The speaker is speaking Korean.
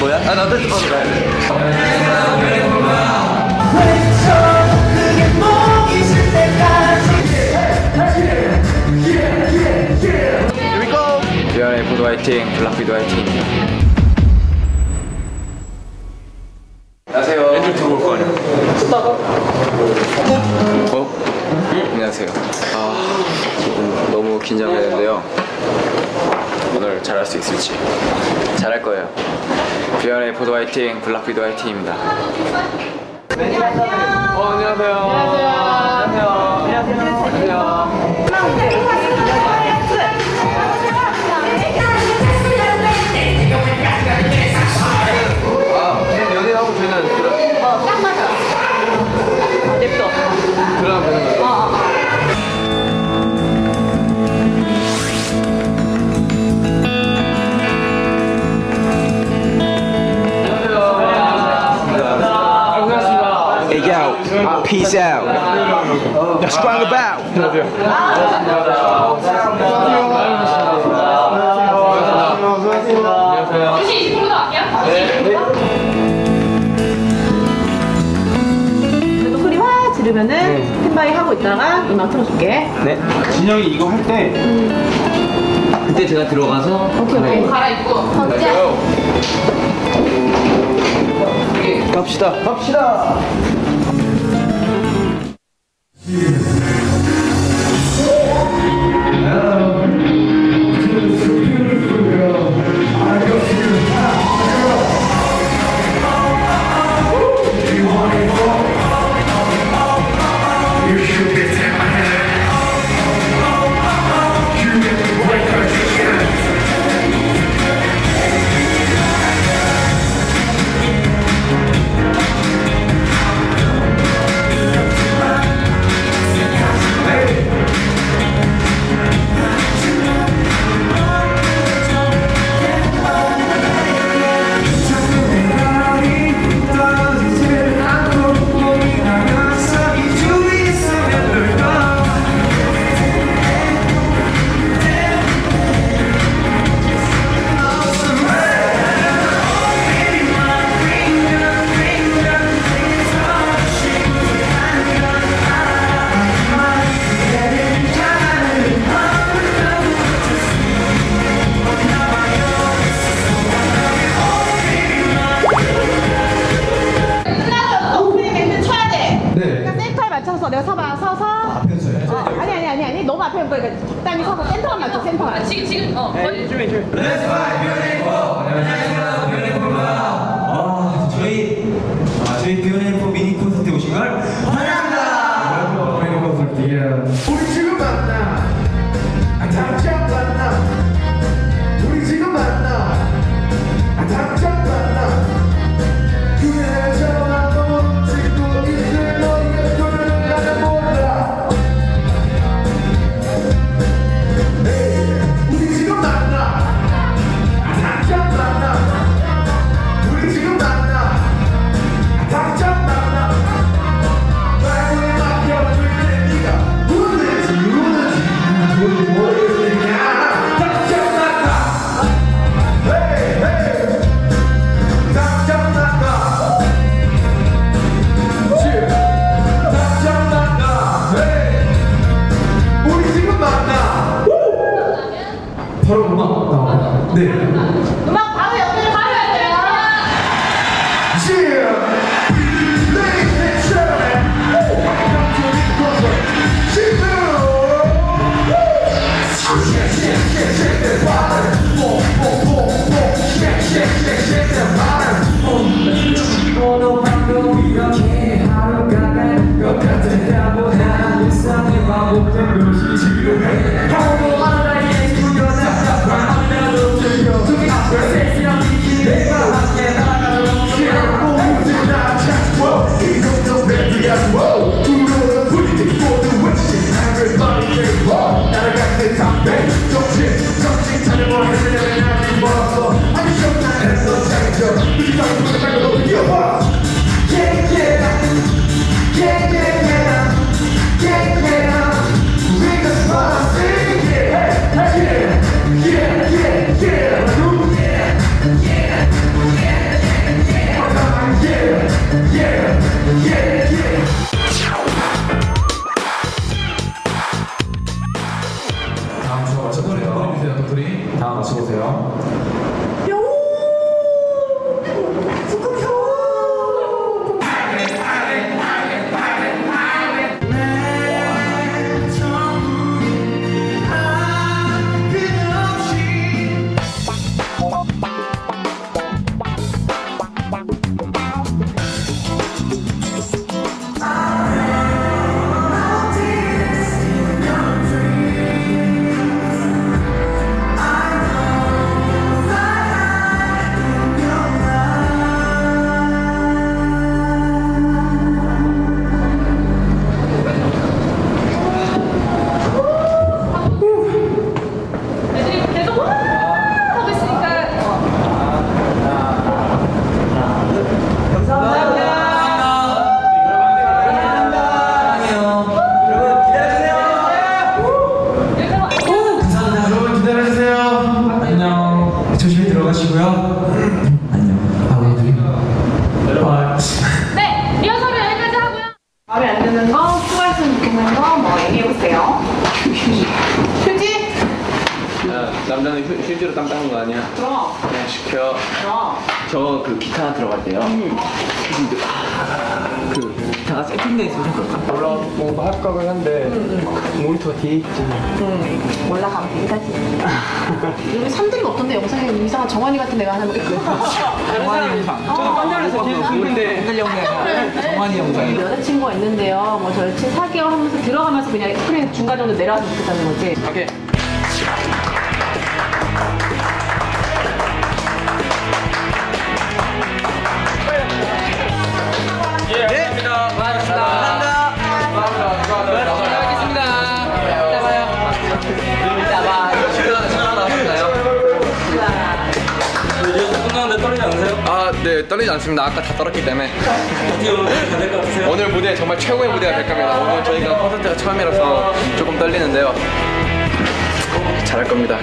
뭐야? 아 나도 보도 화이팅, 블락비도 화이팅. 안녕하세요. 애들 들어올 거 아니야? 어? 안녕하세요. 긴장되는데요. 오늘 잘할 수 있을지. 잘할 거예요. 비아의 보도 화이팅, 블락비도 화이팅입니다. 어, 안녕하세요. 안녕하세요. Hey yo, peace out. Now sprung about. 혹시 20%도 할게요? 그래도 소리 확 지르면은 스탠바이 하고 있다가 음악 틀어줄게. 네. 진영이 이거 할때 그때 제가 들어가서 오케이, 오케이. 갈아입고. 어째? 갑시다. 갑시다. 끝 아니. 너무 앞에 보니까 적당히 서서 센터만 맞춰, 센터만. 지금, 지금, 어. 아, 바로 음악 나와 네 음악 바로 연결 바로 돼요. Yeah. 마음에 안 드는 거, 수고하셨으면 느끼는 거, 뭐 얘기해보세요. 휴지? 야, 남자는 휴, 휴지로 땅땅한 거 아니야? 그럼. 그냥 시켜. 그럼. 저그 기타 들어갈 때요. 음. 아, 그 기타가 세팅돼 있으면 그럴까? 몰라, 뭔가 할 거긴 한데, 음. 음. 모니터 뒤에 있지. 응, 올라가면 되기까지. 여기 사람들이 어떤데 영상에 이상한 정환이 같은 애가 하나 뭐. 정환이 영상. 저는 깜짝 놀랐어요. 오늘 영상. 정환이 영상이. 여자친구가 있는데요 뭐저 여친 사귀어 하면서 들어가면서 그냥 스크린 중간 정도 내려왔으면 좋겠다는 거지 오케이. 아, 네, 떨리지 않습니다. 아까 다 떨었기 때문에. 오늘 무대 정말 최고의 무대가 될 겁니다. 오늘 저희가 콘서트가 처음이라서 조금 떨리는데요. 잘할 겁니다.